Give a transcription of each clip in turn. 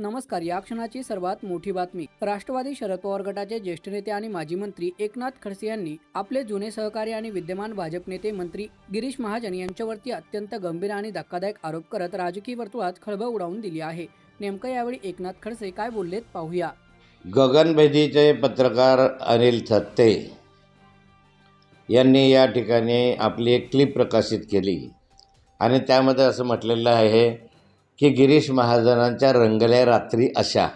नमस्कार या क्षणाची सर्वात मोठी बातमी. राष्ट्रवादी शरद पवार गटाचे ज्येष्ठ नेते आणि माजी मंत्री एकनाथ खडसे यांनी आपले जुने सहकारी आणि विद्यमान भाजप नेते मंत्री गिरीश महाजन यांच्यावरती अत्यंत गंभीर आणि धक्कादायक आरोप करत राजकीय वर्तुळात खळबळ उडावून दिली आहे. नेमकं यावेळी एकनाथ खडसे काय बोललेत पाहूया. गगनभेदीचे पत्रकार अनिल थत्ते यांनी या ठिकाणी आपली एक क्लिप प्रकाशित केली. आणि त्यामध्ये असं म्हटलेलं आहे की गिरीश महाजनांच्या रंगल्या रात्री अशा.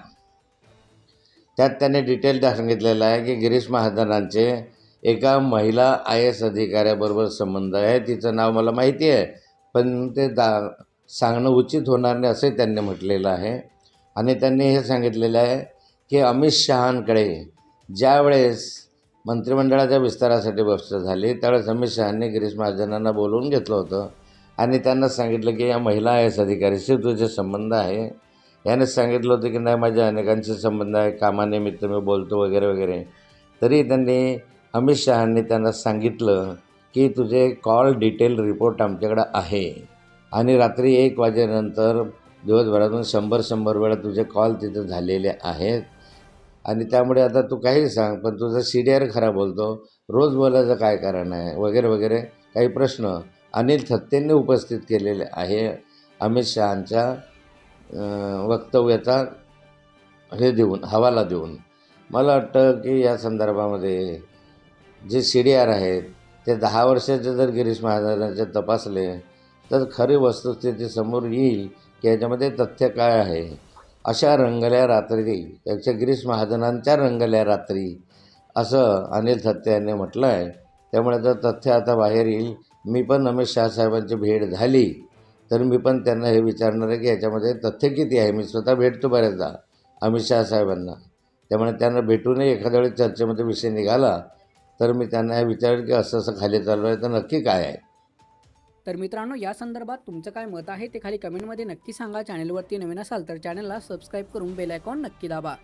त्यात त्याने डिटेल सांगितलेलं आहे की गिरीश महाजनांचे एका महिला आय एस अधिकाऱ्याबरोबर संबंध आहे. तिचं नाव मला माहिती आहे पण ते दा सांगणं उचित होणार नाही असे त्यांनी म्हटलेलं आहे. आणि त्यांनी हे सांगितलेलं आहे की अमित शहांकडे ज्यावेळेस मंत्रिमंडळाच्या विस्तारासाठी व्यवस्था झाली त्यावेळेस अमित शहांनी गिरीश महाजनांना बोलवून घेतलं होतं. आणि त्यांना सांगितलं की या महिला आय एस अधिकारीशी तुझे संबंध आहे. याने सांगितलं होतं की नाही माझ्या अनेकांचे संबंध आहे कामानिमित्त मी बोलतो वगैरे वगैरे. तरी त्यांनी अमित शहांनी त्यांना सांगितलं की तुझे कॉल डिटेल रिपोर्ट आमच्याकडं आहे. आणि रात्री एक वाजेनंतर दिवसभरातून शंभर शंभर वेळा तुझे कॉल तिथे झालेले आहेत. आणि त्यामुळे आता तू काही सांग पण तुझा सी डी आर खरा बोलतो. रोज बोलायचं काय कारण आहे? वगैरे वगैरे. काही प्रश्न? अनिल थत्तेंनी उपस्थित केलेले आहे. अमित शहांच्या वक्तव्याचा हे देऊन हवाला देऊन. मला वाटतं की या संदर्भामध्ये जे सी डी आर आहेत ते दहा वर्षाचे जर गिरीश महाजनाचे तपासले तर खरी वस्तुस्थिती समोर येईल की याच्यामध्ये तथ्य काय आहे. अशा रंगल्या रात्री त्याच्या गिरीश महाजनांच्या रंगल्या रात्री असं अनिल थत्ते यांनी म्हटलं आहे त्यामुळे जर तथ्य आता बाहेर येईल मी पण अमित शहा साहेबांची भेट झाली तर मी पण त्यांना हे विचारणार आहे की याच्यामध्ये तथ्य किती आहे? मी स्वतः भेटतो बऱ्याचदा अमित शहा साहेबांना. त्यामुळे त्यांना भेटूनही एखाद्या वेळेस चर्चेमध्ये विषय निघाला तर मी त्यांना हे विचारेल की असं असं खाली चालू आहे तर नक्की काय आहे? तर मित्रांनो या संदर्भात तुमचं काय मत आहे ते खाली कमेंटमध्ये नक्की सांगा. चॅनलवरती नवीन असाल तर चॅनलला सबस्क्राईब करून बेल आयकॉन नक्की दाबा.